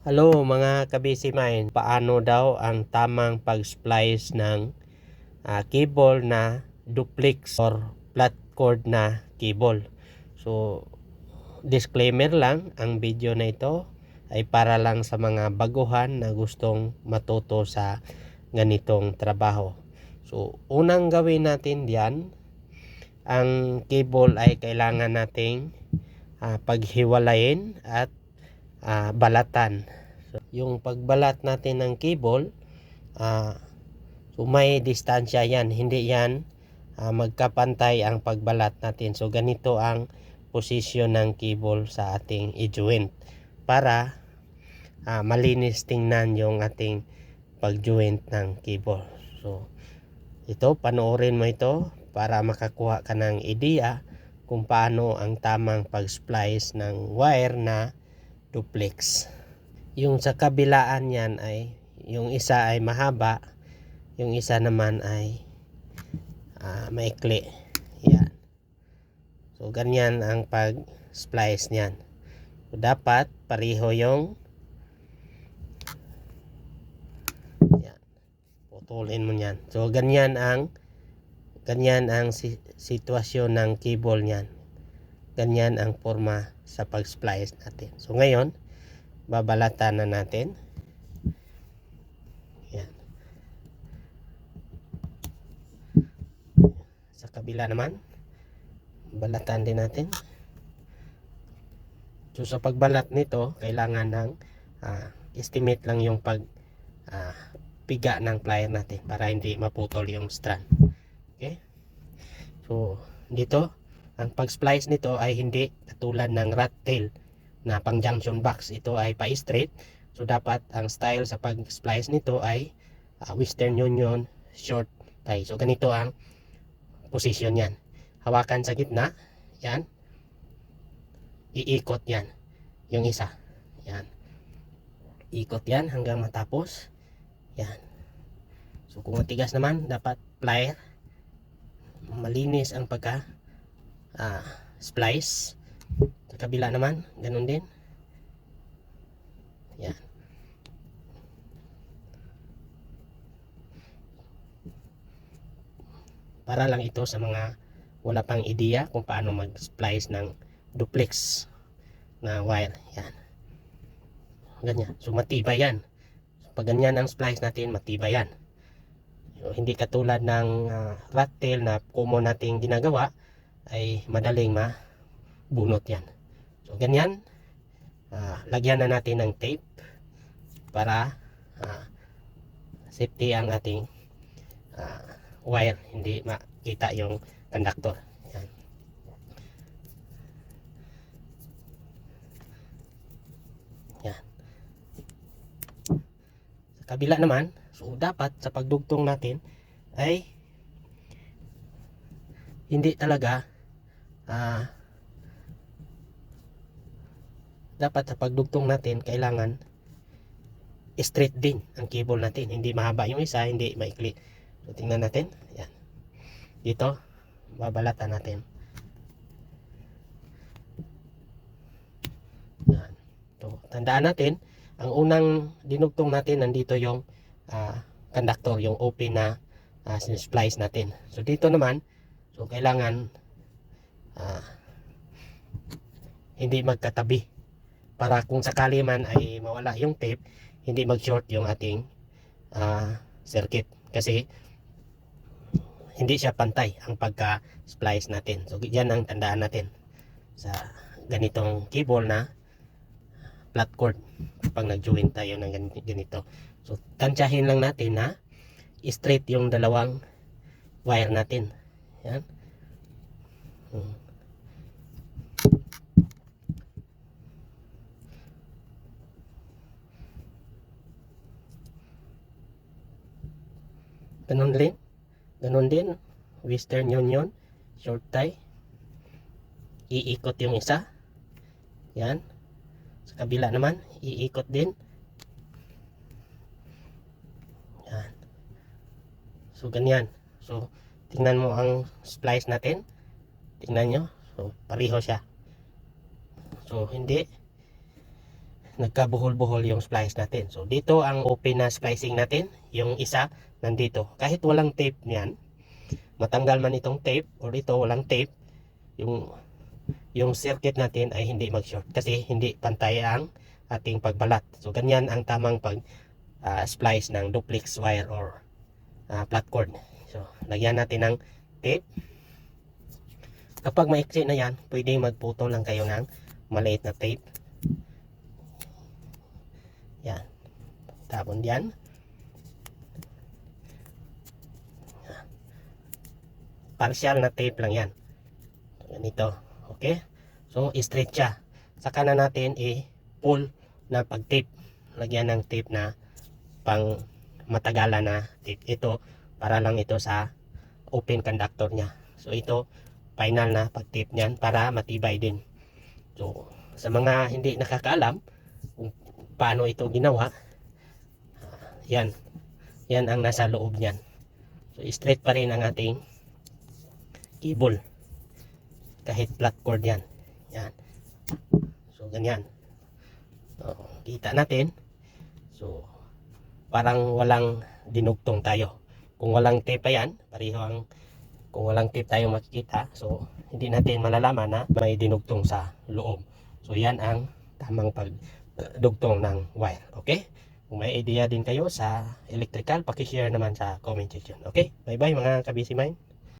Hello mga kabisi mine, paano daw ang tamang pag-splice ng ah, cable na duplex or flat cord na cable. So disclaimer lang, ang video na ito ay para lang sa mga baguhan na gustong matuto sa ganitong trabaho. So unang gawin natin diyan, ang cable ay kailangan nating ah, paghiwalayin at ah, balatan. So, yung pagbalat natin ng cable, ah, so may distansya yan. Hindi yan ah, magkapantay ang pagbalat natin. So ganito ang posisyon ng cable sa ating i-joint para ah, malinis tingnan yung ating pag-joint ng cable. So ito, panoorin mo ito para makakuha ka ng idea kung paano ang tamang pag-splice ng wire na duplex. Yung sa kabilaan yan ay yung isa ay mahaba, yung isa naman ay ah, maikli. Yan. So ganyan ang pag-splice niyan. So, dapat pareho yung yan. Putulin mo niyan. So ganyan ang ganyan ang si- sitwasyon ng cable niyan. Ganyan ang forma sa pag-splice natin. So ngayon, babalatan na natin. Yan. Sa kabila naman, balatan din natin. So sa pagbalat nito, kailangan ng ah, estimate lang yung pag ah, piga ng plier natin para hindi maputol yung strand. Okay? So, dito, ang pag-splice nito ay hindi katulad ng rat tail na pang junction box. Ito ay pa-straight. So, dapat ang style sa pag-splice nito ay ah, Western Union short tie. So, ganito ang position yan. Hawakan sa gitna. Yan. Iikot yan. Yung isa. Yan. Ikot yan hanggang matapos. Yan. So, kung matigas naman, dapat plier. Malinis ang pagka ah, splice. Sa kabila naman, ganun din. Yan. Para lang ito sa mga wala pang ideya kung paano mag-splice ng duplex na wire. Yan. Ganyan. So matibay yan. Pag ganyan ang splice natin, matibay yan. Hindi katulad ng uh, rat tail na common nating ginagawa ay madaling mabunot yan. So ganyan, ah, lagyan na natin ng tape para ah, safety ang ating ah, wire, hindi makita yung conductor. Yan. Yan. Sa kabila naman, so dapat sa pagdugtong natin ay hindi talaga ah dapat sa pagdugtong natin kailangan straight din ang cable natin. Hindi mahaba yung isa hindi maikli. So tingnan natin. Yan dito babalatan natin. Yan so, tandaan natin ang unang dinugtong natin nandito yung ah, conductor yung open na uh, splice natin. So dito naman so kailangan ah, hindi magkatabi. Para kung sakali man ay mawala yung tape hindi mag-short yung ating ah, circuit. Kasi hindi siya pantay ang pagka-splice natin. So yan ang tandaan natin sa ganitong cable na flat cord pag nag-join tayo ng gan- ganito. So tansyahin lang natin na straight yung dalawang wire natin. Yan Hmm. Ganun din. Ganun din. Western Union. Short tie. Iikot yung isa. Yan. Sa kabila naman. Iikot din. Yan. So, ganyan. So, tingnan mo ang splice natin. Tingnan nyo. So, pareho siya. So, hindi nagkabuhol-buhol yung splice natin. So dito ang open na splicing natin, yung isa nandito. Kahit walang tape niyan, matanggal man itong tape or ito walang tape, yung yung circuit natin ay hindi mag-short kasi hindi pantay ang ating pagbalat. So ganyan ang tamang pag ah, splice ng duplex wire or ah, flat cord. So lagyan natin ng tape. Kapag maiksi na yan, pwede magputol lang kayo ng maliit na tape. Yan. Tapon yan. Partial na tape lang yan. Ganito. Okay? So, straight siya. Saka na natin i-pull na pag-tape. Lagyan ng tape na pang matagalan na tape. Ito, para lang ito sa open conductor niya. So, ito, final na pag-tape niyan para matibay din. So, sa mga hindi nakakaalam kung paano ito ginawa, yan. Yan ang nasa loob niyan. So, straight pa rin ang ating cable. Kahit flat cord yan. Yan. So, ganyan. So, kita natin. So, parang walang dinugtong tayo. Kung walang tape yan, pareho ang kung walang tape tayo makikita, so hindi natin malalaman na may dinugtong sa loob. So yan ang tamang pagdugtong ng wire. Okay? Kung may idea din kayo sa electrical, pakishare naman sa comment section. Okay? Bye-bye mga kabisi mine.